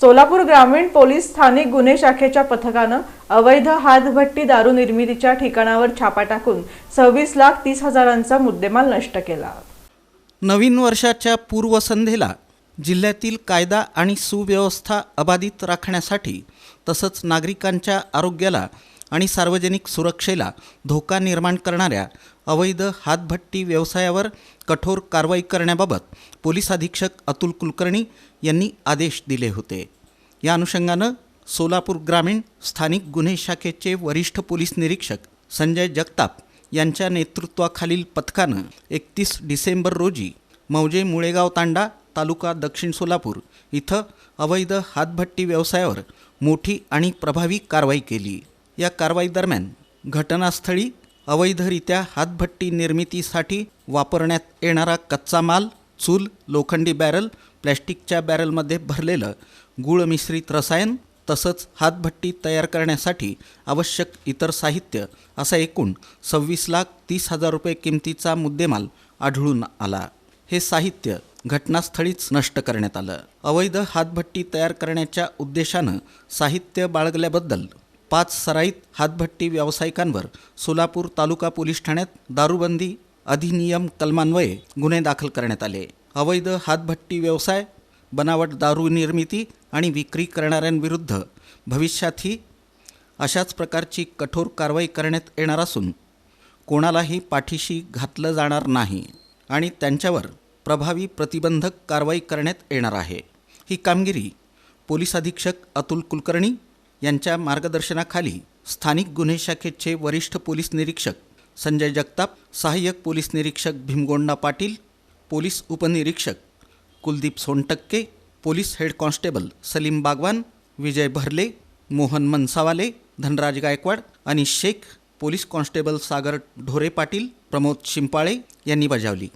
सोलापूर ग्रामीण पोलीस स्थानिक गुन्हे शाखेच्या पथकानं अवैध हातभट्टी दारू निर्मितीच्या ठिकाणावर छापा टाकून सव्वीस लाख तीस हजारांचा मुद्देमाल नष्ट केला. नवीन वर्षाच्या पूर्वसंध्येला जिल्ह्यातील कायदा आणि सुव्यवस्था अबाधित राखण्यासाठी तसंच नागरिकांच्या आरोग्याला आणि सार्वजनिक सुरक्षेला धोका निर्माण करणाऱ्या अवैध हातभट्टी व्यवसायावर कठोर कारवाई करण्याबाबत पोलीस अधीक्षक अतुल कुलकर्णी यांनी आदेश दिले होते. या अनुषंगानं सोलापूर ग्रामीण स्थानिक गुन्हे शाखेचे वरिष्ठ पोलीस निरीक्षक संजय जगताप यांच्या नेतृत्वाखालील पथकानं एकतीस डिसेंबर रोजी मौजे मुळेगाव तांडा तालुका दक्षिण सोलापूर इथं अवैध हातभट्टी व्यवसायावर मोठी आणि प्रभावी कारवाई केली. या कारवाई दरम्यान घटनास्थळी अवैधरित्या हातभट्टी निर्मितीसाठी वापरण्यात येणारा कच्चा माल चूल लोखंडी बॅरल प्लॅस्टिकच्या बॅरलमध्ये भरलेलं गुळ मिश्रित रसायन तसंच हातभट्टी तयार करण्यासाठी आवश्यक इतर साहित्य असा एकूण सव्वीस लाख तीस हजार रुपये किमतीचा मुद्देमाल आढळून आला. हे साहित्य घटनास्थळीच नष्ट करण्यात आलं. अवैध हातभट्टी तयार करण्याच्या उद्देशानं साहित्य बाळगल्याबद्दल पाच सराईत हातभट्टी व्यावसायिकांवर सोलापूर तालुका पोलीस ठाण्यात दारूबंदी अधिनियम कलमान्वये गुन्हे दाखल करण्यात आले. अवैध हातभट्टी व्यवसाय बनावट दारू निर्मिती आणि विक्री करणाऱ्यांविरुद्ध भविष्यातही अशाच प्रकारची कठोर कारवाई करण्यात येणार असून कोणालाही पाठीशी घातलं जाणार नाही आणि त्यांच्यावर प्रभावी प्रतिबंधक कारवाई करण्यात येणार आहे. ही कामगिरी पोलीस अधीक्षक अतुल कुलकर्णी यांच्या मार्गदर्शनाखाली स्थानिक गुन्हे शाखेचे वरिष्ठ पोलीस निरीक्षक संजय जगताप सहाय्यक पोलीस निरीक्षक भीमगोंडा पाटील पोलीस उपनिरीक्षक Kuldeep Sontakke police head constable Salim Bagwan Vijay Bharle Mohan Mansawale Dhanraj Gaikwad आणि शेख पोलीस कॉन्स्टेबल सागर ढोरे पाटील प्रमोद शिंपाळे यांनी बजावली.